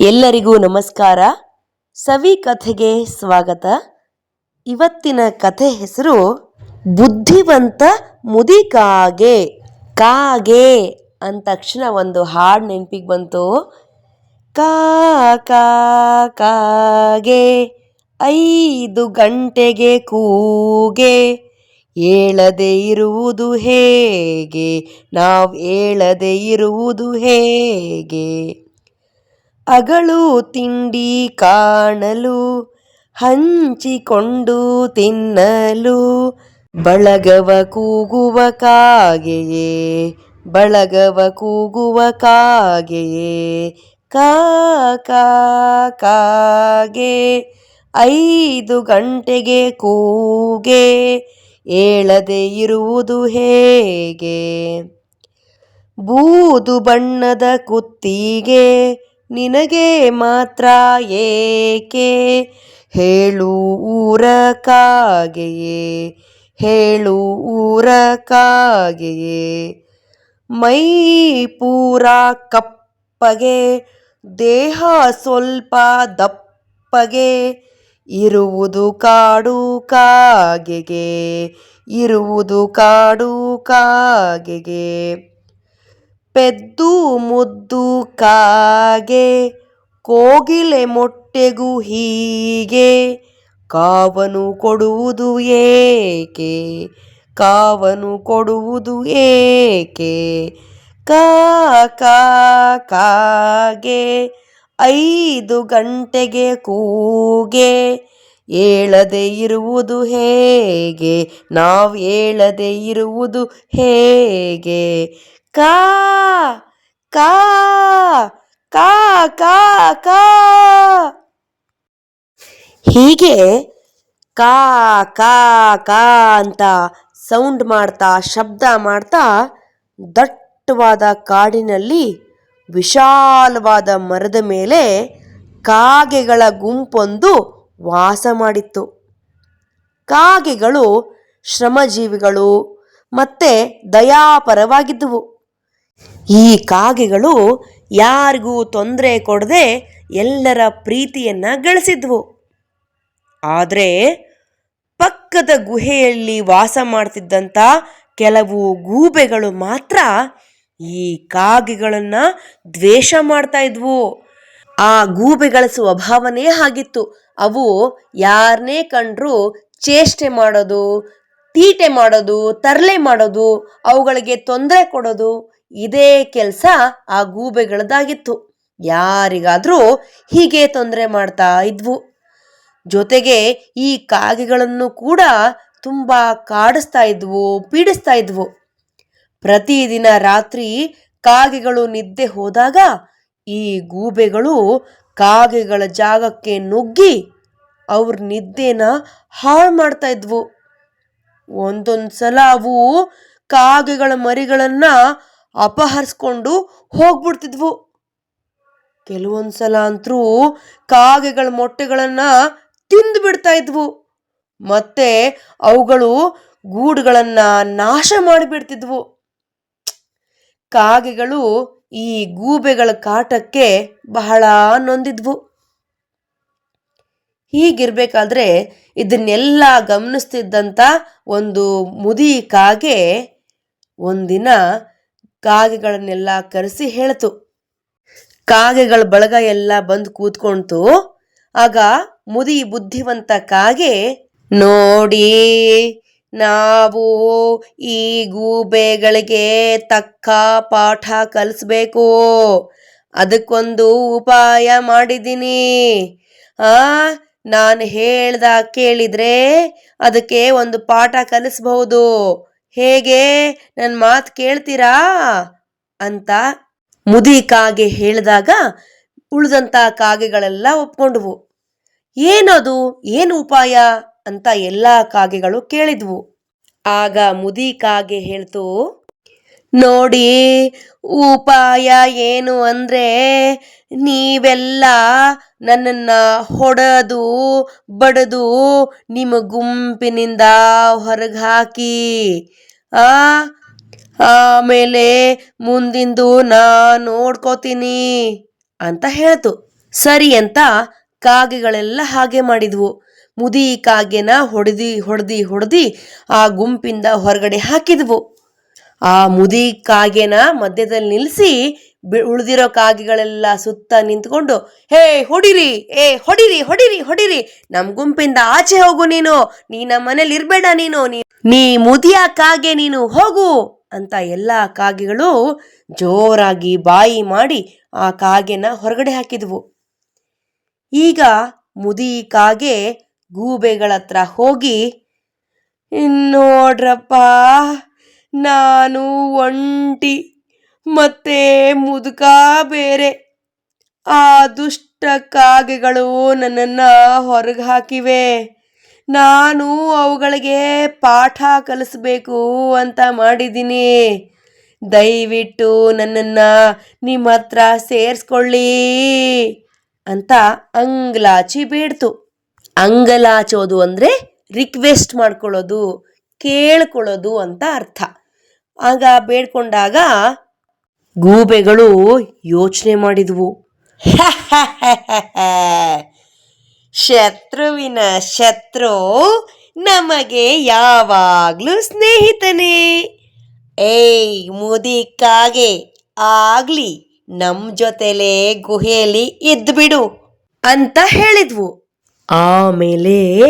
ಎಲ್ಲರಿಗೂ ನಮಸ್ಕಾರ. ಸವಿ ಕಥೆಗೆ ಸ್ವಾಗತ. ಇವತ್ತಿನ ಕಥೆ ಹೆಸರು ಬುದ್ಧಿವಂತ ಮುದಿ ಕಾಗೆ ಕಾಗೆ ಅಂದ ತಕ್ಷಣ ಒಂದು ಹಾಡು ನೆನಪಿಗೆ ಬಂತು. ಕಾ, ಕಾಗೆ ಐದು ಗಂಟೆಗೆ ಕೂಗೆ. ಏಳದೆ ಇರುವುದು ಹೇಗೆ? ನಾವು ಏಳದೆ ಇರುವುದು ಹೇಗೆ? ಅಗಳು ತಿಂಡಿ ಕಾಣಲು, ಹಂಚಿಕೊಂಡು ತಿನ್ನಲು. ಬಳಗವ ಕೂಗುವ ಕಾಗೆಯೇ, ಬಳಗವ ಕೂಗುವ ಕಾಗೆಯೇ. ಕಾಗೆ, ಐದು ಗಂಟೆಗೆ ಕೂಗೆ, ಏಳದೆ ಇರುವುದು ಹೇಗೆ? ಬೂದು ಬಣ್ಣದ ಕುತ್ತಿಗೆ ನಿನಗೆ ಮಾತ್ರ ಏಕೆ? ಹೇಳು ಊರ ಕಾಗೆಯೇ ಹೇಳು ಊರ ಕಾಗೆಯೇ ಮೈ ಪೂರ ಕಪ್ಪಗೆ, ದೇಹ ಸ್ವಲ್ಪ ದಪ್ಪಗೆ, ಇರುವುದು ಕಾಡು ಕಾಗೆಗೆ, ಇರುವುದು ಕಾಡು ಕಾಗೆಗೆ. ಪೆದ್ದು ಮುದ್ದು ಕಾಗೆ, ಕೋಗಿಲೆ ಮೊಟ್ಟೆಗೂ ಹೀಗೆ. ಕಾವನು ಕೊಡುವುದು ಏಕೆ? ಕಾವನು ಕೊಡುವುದು ಏಕೆ? ಕಾ ಕಾಗೆ, ಐದು ಗಂಟೆಗೆ ಕೂಗೆ. ಏಳದೆ ಇರುವುದು ಹೇಗೆ? ನಾವು ಏಳದೆ ಇರುವುದು ಹೇಗೆ? ಕಾ ಕಾ ಕಾ ಕಾ ಕಾ. ಹೀಗೆ ಕಾ ಕಾ ಕಾ ಅಂತ ಸೌಂಡ್ ಮಾಡ್ತಾ, ಶಬ್ದ ಮಾಡ್ತಾ ದಟ್ಟವಾದ ಕಾಡಿನಲ್ಲಿ ವಿಶಾಲವಾದ ಮರದ ಮೇಲೆ ಕಾಗೆಗಳ ಗುಂಪೊಂದು ವಾಸ ಮಾಡಿತ್ತು. ಕಾಗೆಗಳು ಶ್ರಮಜೀವಿಗಳು ಮತ್ತೆ ದಯಾಪರವಾಗಿದ್ದುವು. ಈ ಕಾಗೆಗಳು ಯಾರಿಗೂ ತೊಂದರೆ ಕೊಡದೆ ಎಲ್ಲರ ಪ್ರೀತಿಯನ್ನ ಗಳಿಸಿದ್ವು. ಆದರೆ ಪಕ್ಕದ ಗುಹೆಯಲ್ಲಿ ವಾಸ ಮಾಡ್ತಿದ್ದಂಥ ಕೆಲವು ಗೂಬೆಗಳು ಮಾತ್ರ ಈ ಕಾಗೆಗಳನ್ನ ದ್ವೇಷ ಮಾಡ್ತಾ ಇದ್ವು. ಆ ಗೂಬೆಗಳ ಸ್ವಭಾವನೇ ಹಾಗಿತ್ತು ಅವು ಯಾರನ್ನೇ ಕಂಡ್ರು ಚೇಷ್ಟೆ ಮಾಡೋದು, ತೀಟೆ ಮಾಡೋದು, ತರಲೆ ಮಾಡೋದು, ಅವುಗಳಿಗೆ ತೊಂದರೆ ಕೊಡೋದು ಇದೇ ಕೆಲಸ ಆ ಗೂಬೆಗಳದ್ದಾಗಿತ್ತು. ಯಾರಿಗಾದರೂ ಹೀಗೆ ತೊಂದರೆ ಮಾಡ್ತಾ ಇದ್ವು. ಜೊತೆಗೆ ಈ ಕಾಗೆಗಳನ್ನು ಕೂಡ ತುಂಬ ಕಾಡಿಸ್ತಾ ಇದ್ವು, ಪೀಡಿಸ್ತಾ ಇದ್ವು. ಪ್ರತಿದಿನ ರಾತ್ರಿ ಕಾಗೆಗಳು ನಿದ್ದೆ ಹೋದಾಗ ಈ ಗೂಬೆಗಳು ಕಾಗೆಗಳ ಜಾಗಕ್ಕೆ ನುಗ್ಗಿ ಅವ್ರ ನಿದ್ದೆನ ಹಾಳು ಮಾಡ್ತಾ ಇದ್ವು. ಒಂದೊಂದು ಸಲ ಅವು ಕಾಗೆಗಳ ಮರಿಗಳನ್ನ ಅಪಹರಿಸ್ಕೊಂಡು ಹೋಗ್ಬಿಡ್ತಿದ್ವು. ಕೆಲವೊಂದು ಸಲ ಅಂತರೂ ಕಾಗೆಗಳ ಮೊಟ್ಟೆಗಳನ್ನ ತಿಂದು ಬಿಡ್ತಾ ಇದ್ವು. ಮತ್ತೆ ಅವುಗಳು ಗೂಡುಗಳನ್ನ ನಾಶ ಮಾಡಿಬಿಡ್ತಿದ್ವು. ಕಾಗೆಗಳು ಈ ಗೂಬೆಗಳ ಕಾಟಕ್ಕೆ ಬಹಳ ನೊಂದಿದ್ವು. ಹೀಗಿರ್ಬೇಕಾದ್ರೆ ಇದನ್ನೆಲ್ಲ ಗಮನಿಸ್ತಿದ್ದಂಥ ಒಂದು ಮುದಿ ಕಾಗೆ ಒಂದಿನ ಕಾಗೆಗಳನ್ನೆಲ್ಲ ಕರೆಸಿ ಹೇಳ್ತು. ಕಾಗೆಗಳ ಬಳಗ ಎಲ್ಲ ಬಂದು ಕೂತ್ಕೊಂತು. ಆಗ ಮುದಿ ಬುದ್ಧಿವಂತ ಕಾಗೆ, ನೋಡಿ, ನಾವು ಈ ಗೂಬೆಗಳಿಗೆ ತಕ್ಕ ಪಾಠ ಕಲಿಸ್ಬೇಕು. ಅದಕ್ಕೊಂದು ಉಪಾಯ ಮಾಡಿದ್ದೀನಿ ಆ, ನಾನು ಹೇಳ್ದ ಕೇಳಿದ್ರೆ ಅದಕ್ಕೆ ಒಂದು ಪಾಠ ಕಲಿಸ್ಬಹುದು. ಹೇಗೆ ನನ್ನ ಮಾತು ಕೇಳ್ತೀರಾ? ಅಂತ ಮುದಿ ಕಾಗೆ ಹೇಳಿದಾಗ ಉಳಿದಂತ ಕಾಗೆಗಳೆಲ್ಲ ಒಪ್ಕೊಂಡ್ವು. ಏನದು? ಏನು ಉಪಾಯ? ಅಂತ ಎಲ್ಲ ಕಾಗೆಗಳು ಕೇಳಿದ್ವು. ಆಗ ಮುದಿ ಕಾಗೆ ಹೇಳ್ತು ನೋಡಿ, ಉಪಾಯ ಏನು ಅಂದ್ರೆ ನೀವೆಲ್ಲ ನನ್ನನ್ನ ಹೊಡೆದು, ಬಡದು ನಿಮ್ಮ ಗುಂಪಿನಿಂದ ಹೊರಗೆ ಹಾಕಿ ಆ, ಆಮೇಲೆ ಮುಂದಿಂದು ನಾ ನೋಡ್ಕೋತೀನಿ ಅಂತ ಹೇಳ್ತು. ಸರಿ ಅಂತ ಕಾಗೆಗಳೆಲ್ಲ ಹಾಗೆ ಮಾಡಿದ್ವು. ಮುದಿ ಕಾಗೆನ ಹೊಡೆದಿ ಹೊಡೆದಿ ಹೊಡೆದಿ ಆ ಗುಂಪಿಂದ ಹೊರಗಡೆ ಹಾಕಿದ್ವು. ಆ ಮುದಿ ಕಾಗೆನ ಮಧ್ಯದಲ್ಲಿ ನಿಲ್ಲಿಸಿ ಉಳಿದಿರೋ ಕಾಗೆಗಳೆಲ್ಲ ಸುತ್ತ ನಿಂತ್ಕೊಂಡು, ಹೇ, ಹೊಡಿರಿ, ಏ, ಹೊಡಿರಿ ಹೊಡಿರಿ ಹೊಡಿರಿ ನಮ್ಮ ಗುಂಪಿಂದ ಆಚೆ ಹೋಗು ನೀನು, ನೀ ನಮ್ಮ ಮನೇಲಿ ಇರಬೇಡ ನೀನು, ನೀ ಮುದಿಯ ಕಾಗೆ ನೀನು ಹೋಗು ಅಂತ ಎಲ್ಲ ಕಾಗೆಗಳು ಜೋರಾಗಿ ಬಾಯಿ ಮಾಡಿ ಆ ಕಾಗೆನ ಹೊರಗಡೆ ಹಾಕಿದ್ವು. ಈಗ ಮುದಿ ಕಾಗೆ ಗೂಬೆಗಳ ಹತ್ರ ಹೋಗಿ ನೋಡ್ರಪ್ಪ ನಾನು ಒಂಟಿ, ಮತ್ತೆ ಮುದುಕ ಬೇರೆ. ಆ ದುಷ್ಟ ಕಾಗೆಗಳು ನನ್ನನ್ನು ಹೊರಗೆ ಹಾಕಿವೆ. ನಾನು ಅವುಗಳಿಗೆ ಪಾಠ ಕಲಿಸ್ಬೇಕು ಅಂತ ಮಾಡಿದ್ದೀನಿ. ದಯವಿಟ್ಟು ನನ್ನನ್ನು ನಿಮ್ಮ ಹತ್ರ ಸೇರಿಸ್ಕೊಳ್ಳಿ ಅಂತ ಅಂಗ್ಲಾಚಿ ಬೇಡ್ತು. ಅಂಗಲಾಚೋದು ಅಂದರೆ ರಿಕ್ವೆಸ್ಟ್ ಮಾಡ್ಕೊಳ್ಳೋದು, ಕೇಳ್ಕೊಳ್ಳೋದು ಅಂತ ಅರ್ಥ. ಆಗ ಬೇಡ್ಕೊಂಡಾಗ ಗೂಬೆಗಳು ಯೋಚನೆ ಮಾಡಿದವು. ಶತ್ರುವಿನ ಶತ್ರು ನಮಗೆ ಯಾವಾಗ್ಲೂ ಸ್ನೇಹಿತನೇ. ಏಯ್, ಮುದಿಕ್ಕಾಗೆ ಆಗ್ಲಿ, ನಮ್ ಜೊತೆಲೇ ಗುಹೆಯಲ್ಲಿ ಇದ್ಬಿಡು ಅಂತ ಹೇಳಿದ್ವು. ಆಮೇಲೆ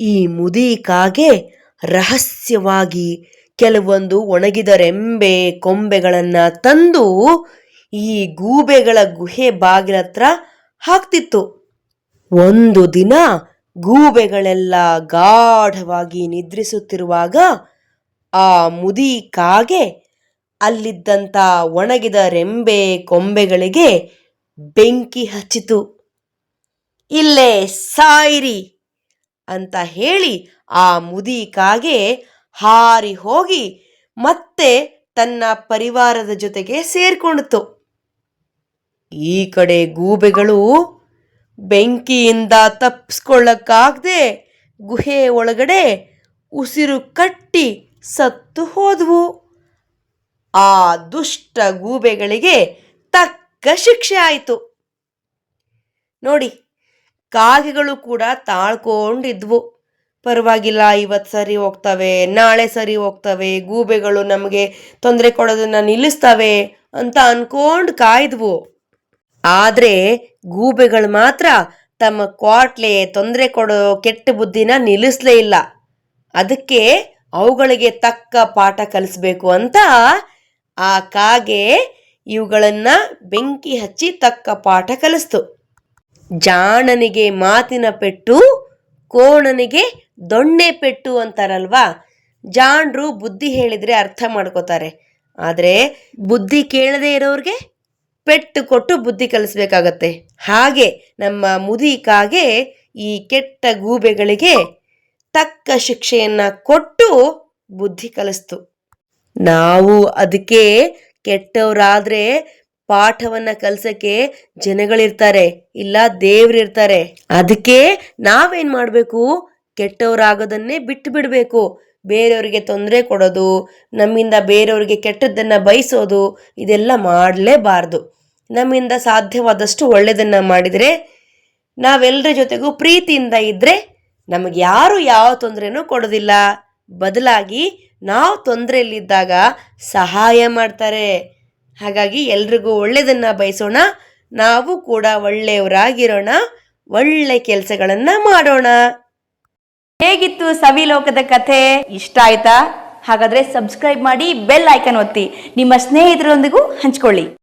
ಈ ಮುದಿ ಕಾಗೆ ರಹಸ್ಯವಾಗಿ ಕೆಲವೊಂದು ಒಣಗಿದ ರೆಂಬೆ ಕೊಂಬೆಗಳನ್ನ ತಂದು ಈ ಗೂಬೆಗಳ ಗುಹೆ ಬಾಗಿಲ ಹತ್ರ ಹಾಕ್ತಿತ್ತು. ಒಂದು ದಿನ ಗೂಬೆಗಳೆಲ್ಲ ಗಾಢವಾಗಿ ನಿದ್ರಿಸುತ್ತಿರುವಾಗ ಆ ಮುದಿ ಕಾಗೆ ಅಲ್ಲಿದ್ದಂಥ ಒಣಗಿದ ರೆಂಬೆ ಕೊಂಬೆಗಳಿಗೆ ಬೆಂಕಿ ಹಚ್ಚಿತು. ಇಲ್ಲೇ ಸಾಯಿರಿ ಅಂತ ಹೇಳಿ ಆ ಮುದಿ ಕಾಗೆ ಹಾರಿ ಹೋಗಿ ಮತ್ತೆ ತನ್ನ ಪರಿವಾರದ ಜೊತೆಗೆ ಸೇರ್ಕೊಂಡಿತು. ಈ ಕಡೆ ಗೂಬೆಗಳು ಬೆಂಕಿಯಿಂದ ತಪ್ಪಿಸ್ಕೊಳ್ಳಕ್ಕಾಗದೆ ಗುಹೆ ಒಳಗಡೆ ಉಸಿರು ಕಟ್ಟಿ ಸತ್ತು ಹೋದವು. ಆ ದುಷ್ಟ ಗೂಬೆಗಳಿಗೆ ತಕ್ಕ ಶಿಕ್ಷೆ ಆಯಿತು. ನೋಡಿ, ಕಾಗೆಗಳು ಕೂಡ ತಾಳ್ಕೊಂಡಿದ್ವು. ಪರವಾಗಿಲ್ಲ ಇವತ್ತು ಸರಿ ಹೋಗ್ತವೆ, ನಾಳೆ ಸರಿ ಹೋಗ್ತವೆ, ಗೂಬೆಗಳು ನಮಗೆ ತೊಂದರೆ ಕೊಡೋದನ್ನ ನಿಲ್ಲಿಸ್ತವೆ ಅಂತ ಅನ್ಕೊಂಡು ಕಾಯ್ದವು. ಆದರೆ ಗೂಬೆಗಳು ಮಾತ್ರ ತಮ್ಮ ಕ್ವಾಟ್ಲೆ ತೊಂದರೆ ಕೊಡೋ ಕೆಟ್ಟ ಬುದ್ಧಿನ ನಿಲ್ಲಿಸ್ಲೇ ಇಲ್ಲ. ಅದಕ್ಕೆ ಅವುಗಳಿಗೆ ತಕ್ಕ ಪಾಠ ಕಲಿಸ್ಬೇಕು ಅಂತ ಆ ಕಾಗೆ ಇವುಗಳನ್ನ ಬೆಂಕಿ ಹಚ್ಚಿ ತಕ್ಕ ಪಾಠ ಕಲಿಸ್ತು. ಜಾಣನಿಗೆ ಮಾತಿನ ಪೆಟ್ಟು ಕೋಣನಿಗೆ ದೊಣ್ಣೆ ಪೆಟ್ಟು ಅಂತಾರಲ್ವಾ? ಜಾಣರು ಬುದ್ಧಿ ಹೇಳಿದ್ರೆ ಅರ್ಥ ಮಾಡ್ಕೋತಾರೆ. ಆದರೆ ಬುದ್ಧಿ ಕೇಳದೇ ಇರೋರಿಗೆ ಪೆಟ್ಟು ಕೊಟ್ಟು ಬುದ್ಧಿ ಕಲಿಸ್ಬೇಕಾಗತ್ತೆ. ಹಾಗೆ ನಮ್ಮ ಮುದಿಕಾಗೆ ಈ ಕೆಟ್ಟ ಗೂಬೆಗಳಿಗೆ ತಕ್ಕ ಶಿಕ್ಷೆಯನ್ನ ಕೊಟ್ಟು ಬುದ್ಧಿ ಕಲಿಸ್ತು. ನಾವು ಅದಕ್ಕೆ ಕೆಟ್ಟವರಾದ್ರೆ ಪಾಠವನ್ನ ಕಲ್ಸಕ್ಕೆ ಜನಗಳಿರ್ತಾರೆ, ಇಲ್ಲ ದೇವ್ರಿರ್ತಾರೆ. ಅದಕ್ಕೆ ನಾವೇನ್ ಮಾಡಬೇಕು? ಕೆಟ್ಟವರಾಗೋದನ್ನೇ ಬಿಟ್ಟು ಬಿಡಬೇಕು ಬೇರೆಯವರಿಗೆ ತೊಂದರೆ ಕೊಡೋದು, ನಮ್ಮಿಂದ ಬೇರೆಯವರಿಗೆ ಕೆಟ್ಟದ್ದನ್ನು ಬಯಸೋದು, ಇದೆಲ್ಲ ಮಾಡಲೇಬಾರ್ದು. ನಮ್ಮಿಂದ ಸಾಧ್ಯವಾದಷ್ಟು ಒಳ್ಳೆಯದನ್ನು ಮಾಡಿದರೆ ನಾವೆಲ್ಲರ ಜೊತೆಗೂ ಪ್ರೀತಿಯಿಂದ ಇದ್ದರೆ ನಮಗೆ ಯಾರು ಯಾವ ತೊಂದರೆನೂ ಕೊಡೋದಿಲ್ಲ. ಬದಲಾಗಿ, ನಾವು ತೊಂದರೆಯಲ್ಲಿದ್ದಾಗ ಸಹಾಯ ಮಾಡ್ತಾರೆ. ಹಾಗಾಗಿ ಎಲ್ರಿಗೂ ಒಳ್ಳೆಯದನ್ನ ಬಯಸೋಣ. ನಾವು ಕೂಡ ಒಳ್ಳೆಯವರಾಗಿರೋಣ. ಒಳ್ಳೆ ಕೆಲಸಗಳನ್ನ ಮಾಡೋಣ. ಹೇಗಿತ್ತು ಸವಿಲೋಕದ ಕಥೆ? ಇಷ್ಟ ಆಯ್ತಾ? ಹಾಗಾದ್ರೆ ಸಬ್ಸ್ಕ್ರೈಬ್ ಮಾಡಿ ಬೆಲ್ ಐಕನ್ ಒತ್ತಿ. ನಿಮ್ಮ ಸ್ನೇಹಿತರೊಂದಿಗೂ ಹಂಚ್ಕೊಳ್ಳಿ.